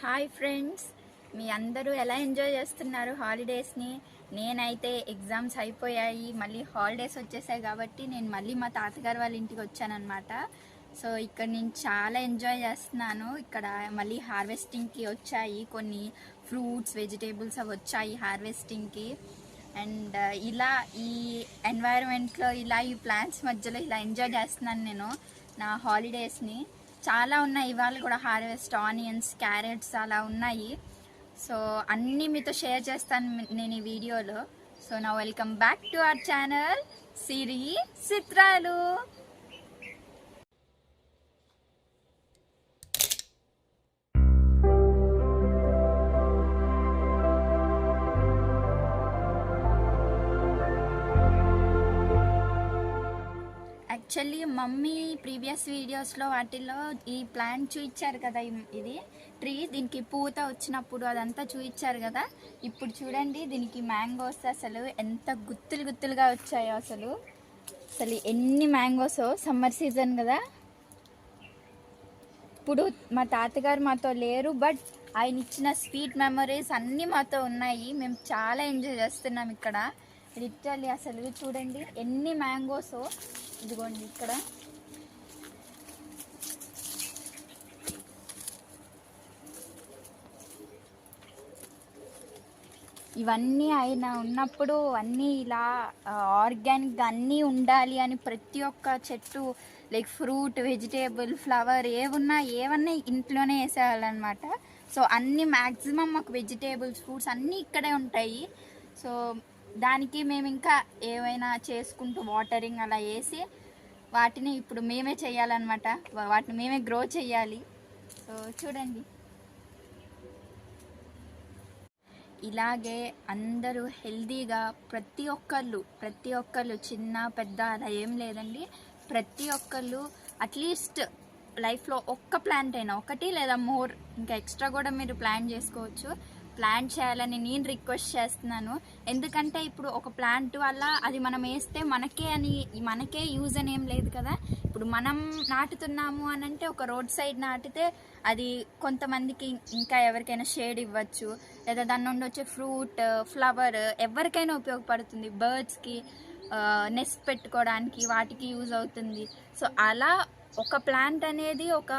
Hi friends. మీ అందరూ ఎలా enjoy చేస్తున్నారు హాలిడేస్ని? నేనైతే ఎగ్జామ్స్ అయిపోయాయి. మళ్ళీ హాలిడేస్ వచ్చేసాయి కాబట్టి నేను మళ్ళీ మా తాతగారు వాళ్ళ ఇంటికి వచ్చానమాట సో ఇక్కడ నేను చాలా ఎంజాయ్ చేస్తున్నాను. ఇక్కడ మళ్ళీ హార్వెస్టింగ్కి వచ్చాయి. కొన్ని ఫ్రూట్స్ వెజిటేబుల్స్ అవి వచ్చాయి హార్వెస్టింగ్కి. అండ్ ఇలా ఈ ఎన్వైరన్మెంట్లో ఇలా ఈ ప్లాంట్స్ మధ్యలో ఇలా ఎంజాయ్ చేస్తున్నాను నేను నా హాలిడేస్ని. చాలా ఉన్నాయి. ఇవాళ కూడా హార్వెస్ట్ ఆనియన్స్ క్యారెట్స్ అలా ఉన్నాయి. సో అన్నీ మీతో షేర్ చేస్తాను నేను ఈ వీడియోలో. సో నా welcome back to our channel Siri Chitralu. Actually mummy previous వీడియోస్లో వాటిల్లో ఈ ప్లాంట్ చూయించారు కదా ఇది. ట్రీ దీనికి పూత వచ్చినప్పుడు అదంతా చూయించారు కదా. ఇప్పుడు చూడండి దీనికి మ్యాంగోస్ అసలు ఎంత గుత్తులు గుత్తులుగా వచ్చాయో అసలు. అసలు ఎన్ని మ్యాంగోస్ సమ్మర్ సీజన్ కదా. ఇప్పుడు మా తాతగారు మాతో లేరు బట్ ఆయన ఇచ్చిన స్వీట్ మెమరీస్ అన్నీ మాతో ఉన్నాయి. మేము చాలా ఎంజాయ్ చేస్తున్నాం ఇక్కడ. లిటరల్లీ అసలు చూడండి ఎన్ని మ్యాంగోస్ ఇదిగోండి ఇక్కడ. ఇవన్నీ ఆయన ఉన్నప్పుడు అన్నీ ఇలా ఆర్గానిక్గా అన్నీ ఉండాలి అని ప్రతి ఒక్క చెట్టు లైక్ ఫ్రూట్ వెజిటేబుల్ ఫ్లవర్ ఏమున్నా ఏమన్నా ఇంట్లోనే వేసేవాళ్ళనమాట. సో అన్నీ మ్యాక్సిమం మాకు వెజిటేబుల్స్ ఫ్రూట్స్ అన్నీ ఇక్కడే ఉంటాయి. సో దానికి మేము ఇంకా ఏమైనా చేసుకుంటూ వాటరింగ్ అలా వేసి వాటిని ఇప్పుడు మేమే చేయాలన్నమాట. వాటిని మేమే గ్రో చేయాలి. సో చూడండి. ఇలాగే అందరూ హెల్దీగా ప్రతి ఒక్కళ్ళు ప్రతి ఒక్కళ్ళు చిన్న పెద్ద అలా ఏం లేదండి. ప్రతి ఒక్కళ్ళు అట్లీస్ట్ లైఫ్లో ఒక్క ప్లాంట్ అయినా ఒకటి లేదా మోర్ ఇంకా ఎక్స్ట్రా కూడా మీరు ప్లాన్ చేసుకోవచ్చు. ప్లాంట్ చేయాలని నేను రిక్వెస్ట్ చేస్తున్నాను. ఎందుకంటే ఇప్పుడు ఒక ప్లాంట్ వల్ల అది మనం వేస్తే మనకే అని మనకే యూజ్ అని ఏం లేదు కదా. ఇప్పుడు మనం నాటుతున్నాము అని అంటే ఒక రోడ్ సైడ్ నాటితే అది కొంతమందికి ఇంకా ఎవరికైనా షేడ్ ఇవ్వచ్చు. లేదా దాని నుండి వచ్చే ఫ్రూట్ ఫ్లవర్ ఎవరికైనా ఉపయోగపడుతుంది. బర్డ్స్కి నెస్ట్ పెట్టుకోవడానికి వాటికి యూజ్ అవుతుంది. సో అలా ఒక ప్లాంట్ అనేది ఒక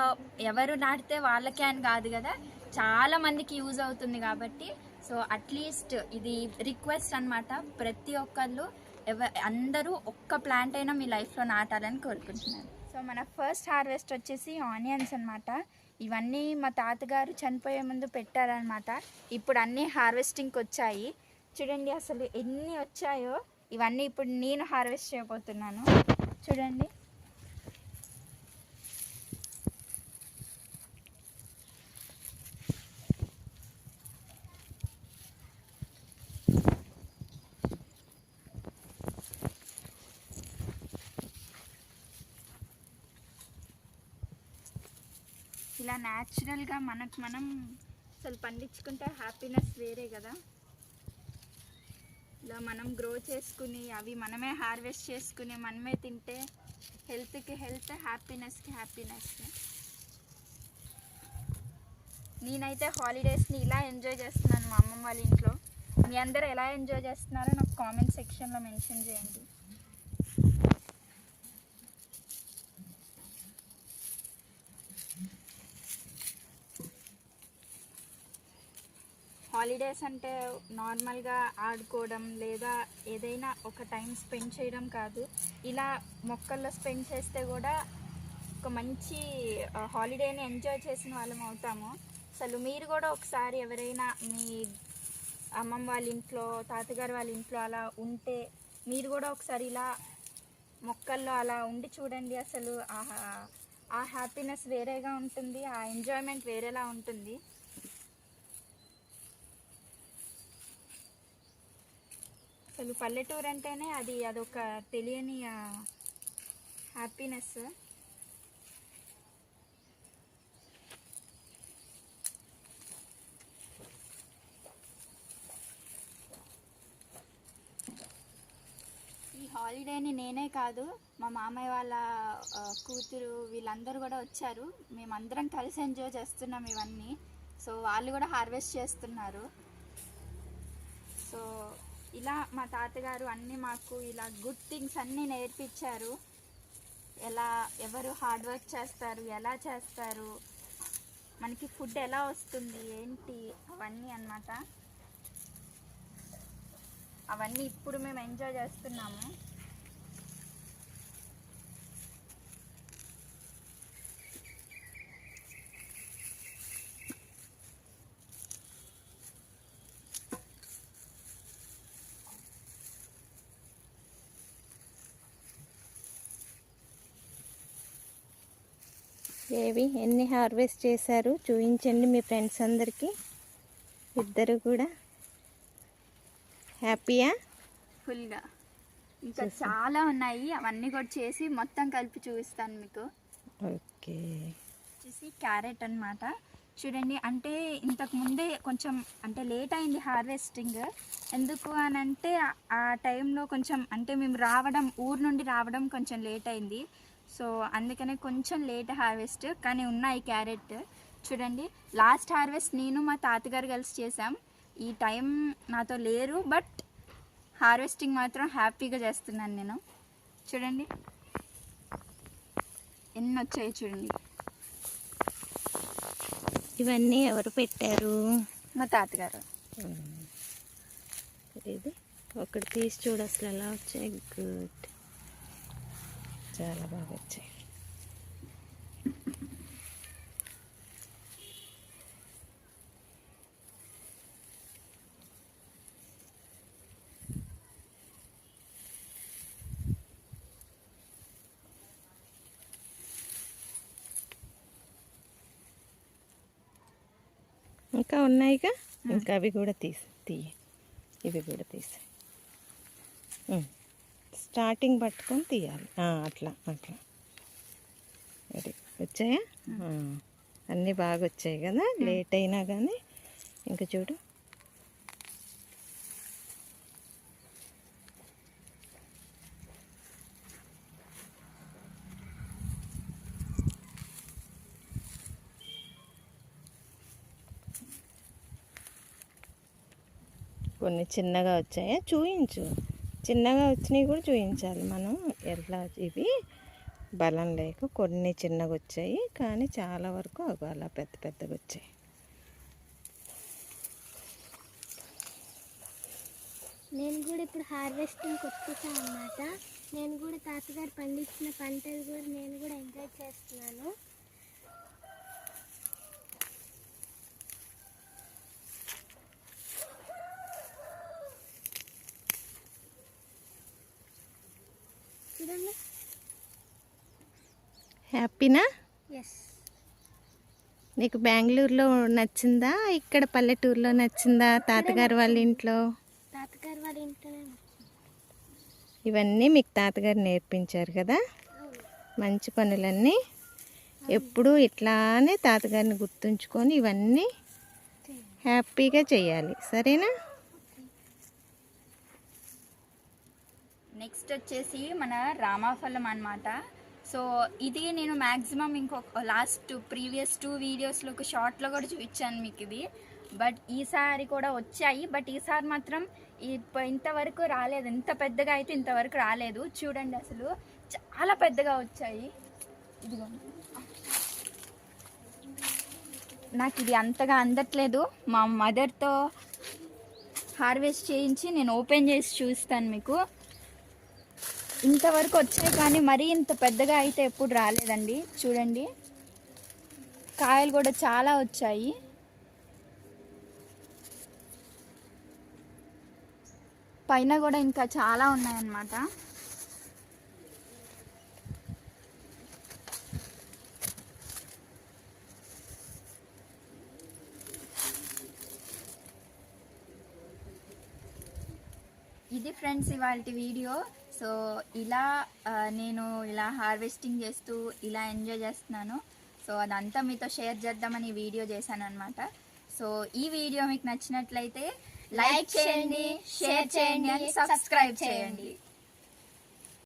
ఎవరు నాటితే వాళ్ళకే అని కాదు కదా. చాలా మందికి యూజ్ అవుతుంది కాబట్టి సో అట్లీస్ట్ ఇది రిక్వెస్ట్ అనమాట ప్రతి ఒక్కళ్ళు ఎవ అందరూ ఒక్క ప్లాంట్ అయినా మీ లైఫ్లో నాటాలని కోరుకుంటున్నాను. సో మన ఫస్ట్ హార్వెస్ట్ వచ్చేసి ఆనియన్స్ అనమాట ఇవన్నీ మా తాతగారు చనిపోయే ముందు పెట్టారనమాట ఇప్పుడు అన్నీ హార్వెస్టింగ్కి వచ్చాయి. చూడండి అసలు ఎన్ని వచ్చాయో. ఇవన్నీ ఇప్పుడు నేను హార్వెస్ట్ చేయబోతున్నాను. చూడండి. ఇలా న్యాచురల్గా మనకు మనం అసలు పండించుకుంటే హ్యాపీనెస్ వేరే కదా. ఇలా మనం గ్రో చేసుకుని అవి మనమే హార్వెస్ట్ చేసుకుని మనమే తింటే హెల్త్కి హెల్త్ హ్యాపీనెస్కి హ్యాపీనెస్ నేనైతే హాలిడేస్ని ఇలా ఎంజాయ్ చేస్తున్నాను మా అమ్మమ్మ వాళ్ళ ఇంట్లో. మీ అందరూ ఎలా ఎంజాయ్ చేస్తున్నారో నాకు కామెంట్ సెక్షన్లో మెన్షన్ చేయండి. హాలిడేస్ అంటే నార్మల్గా ఆడుకోవడం లేదా ఏదైనా ఒక టైం స్పెండ్ చేయడం కాదు. ఇలా మొక్కల్లో స్పెండ్ చేస్తే కూడా ఒక మంచి హాలిడేని ఎంజాయ్ చేసిన వాళ్ళం అవుతాము. అసలు మీరు కూడా ఒకసారి ఎవరైనా మీ అమ్మమ్మ వాళ్ళ ఇంట్లో తాతగారు వాళ్ళ ఇంట్లో అలా ఉంటే మీరు కూడా ఒకసారి ఇలా మొక్కల్లో అలా ఉండి చూడండి. అసలు ఆ- ఆ హ్యాపీనెస్ వేరేగా ఉంటుంది ఆ ఎంజాయ్మెంట్ వేరేలా ఉంటుంది. అసలు పల్లెటూరు అంటేనే అది అదొక తెలియని హ్యాపీనెస్ ఈ హాలిడేని నేనే కాదు మా మామయ్య వాళ్ళ కూతురు వీళ్ళందరూ కూడా వచ్చారు. మేమందరం కలిసి ఎంజాయ్ చేస్తున్నాం ఇవన్నీ. సో వాళ్ళు కూడా హార్వెస్ట్ చేస్తున్నారు. సో ఇలా మా తాతగారు అన్నీ మాకు ఇలా గుడ్ థింగ్స్ అన్నీ నేర్పించారు. ఎలా ఎవరు హార్డ్ వర్క్ చేస్తారు ఎలా చేస్తారు మనకి ఫుడ్ ఎలా వస్తుంది ఏంటి అవన్నీ అన్నమాట. అవన్నీ ఇప్పుడు మేము ఎంజాయ్ చేస్తున్నాము. ఏవి ఎన్ని హార్వెస్ట్ చేశారు? చూపించండి మీ ఫ్రెండ్స్ అందరికీ. ఇద్దరు కూడా. హ్యాపీయా? ఫుల్గా. ఇంకా చాలా ఉన్నాయి. అవన్నీ కూడా చేసి మొత్తం కలిపి చూపిస్తాను మీకు. ఓకే. వచ్చేసి క్యారెట్ అన్నమాట. చూడండి అంటే ఇంతకు ముందే కొంచెం అంటే లేట్ అయింది హార్వెస్టింగ్. ఎందుకు అని అంటే ఆ టైంలో కొంచెం అంటే మేము రావడం ఊరు నుండి రావడం కొంచెం లేట్ అయింది. సో అందుకనే కొంచెం లేట్ హార్వెస్ట్ కానీ ఉన్నాయి క్యారెట్. చూడండి లాస్ట్ హార్వెస్ట్ నేను మా తాతగారు కలిసి చేసాం ఈ టైం నాతో లేరు బట్ హార్వెస్టింగ్ మాత్రం హ్యాపీగా చేస్తున్నాను నేను. చూడండి ఎన్ని వచ్చాయి చూడండి. ఇవన్నీ ఎవరు పెట్టారు? మా తాతగారు. ఇది ఒకటి తీసి చూడు అసలు ఎలా వచ్చాయి? గుడ్. చాలా బాగా వచ్చాయి. ఇంకా ఉన్నాయిగా? ఇంకా అవి కూడా తీసి తీయ. ఇవి కూడా తీసి. స్టార్టింగ్ పట్టుకొని తీయాలి. అట్లా అట్లా. అది వచ్చాయా. అన్నీ బాగా వచ్చాయి కదా? లేట్ అయినా కానీ ఇంకా చూడు. కొన్ని చిన్నగా వచ్చాయా? చూయించు. చిన్నగా వచ్చినవి కూడా చూపించాలి మనం. ఎట్లా ఇవి? బలం లేక కొన్ని చిన్నగా వచ్చాయి కానీ చాలా వరకు అవి అలా పెద్ద పెద్దగా వచ్చాయి. నేను కూడా ఇప్పుడు హార్వెస్టింగ్ వచ్చేసాను అన్నమాట. నేను కూడా తాతగారు పండించిన పంటలు కూడా నేను కూడా ఎంజాయ్ చేస్తున్నాను చూడండి హ్యాపీనా? నీకు బెంగళూరులో నచ్చిందా? ఇక్కడ పల్లెటూరులో నచ్చిందా? తాతగారు వాళ్ళ ఇంట్లో? తాతగారు వాళ్ళ ఇంట్లోనే ఇవన్నీ మీకు తాతగారు నేర్పించారు కదా? మంచి పనులన్నీ. ఎప్పుడూ ఇట్లానే తాతగారిని గుర్తుంచుకొని ఇవన్నీ హ్యాపీగా చేయాలి. సరేనా? నెక్స్ట్ వచ్చేసి మన రామాఫలం అన్నమాట. సో ఇది నేను మ్యాక్సిమం ఇంకొక లాస్ట్ ప్రీవియస్ టూ వీడియోస్లో ఒక షార్ట్లో కూడా చూపించాను మీకు ఇది. బట్ ఈసారి కూడా వచ్చాయి. బట్ ఈసారి మాత్రం ఇంతవరకు రాలేదు. ఇంత పెద్దగా అయితే ఇంతవరకు రాలేదు. చూడండి అసలు చాలా పెద్దగా వచ్చాయి. ఇదిగో నాకు ఇది అంతగా అందట్లేదు. మా మదర్తో హార్వెస్ట్ చేయించి నేను ఓపెన్ చేసి చూస్తాను మీకు. ఇంతవరకు వచ్చాయి కానీ మరీ ఇంత పెద్దగా అయితే ఎప్పుడు రాలేదండి. చూడండి. కాయలు కూడా చాలా వచ్చాయి. పైన కూడా ఇంకా చాలా ఉన్నాయన్నమాట. ఇది ఫ్రెండ్స్ ఇవాళ వీడియో. సో ఇలా నేను ఇలా హార్వెస్టింగ్ చేస్తూ ఇలా ఎంజాయ్ చేస్తున్నాను. సో అదంతా మీతో షేర్ చేద్దామని వీడియో చేశాను అనమాట సో ఈ వీడియో మీకు నచ్చినట్లయితే లైక్ చేయండి షేర్ చేయండి సబ్స్క్రైబ్ చేయండి.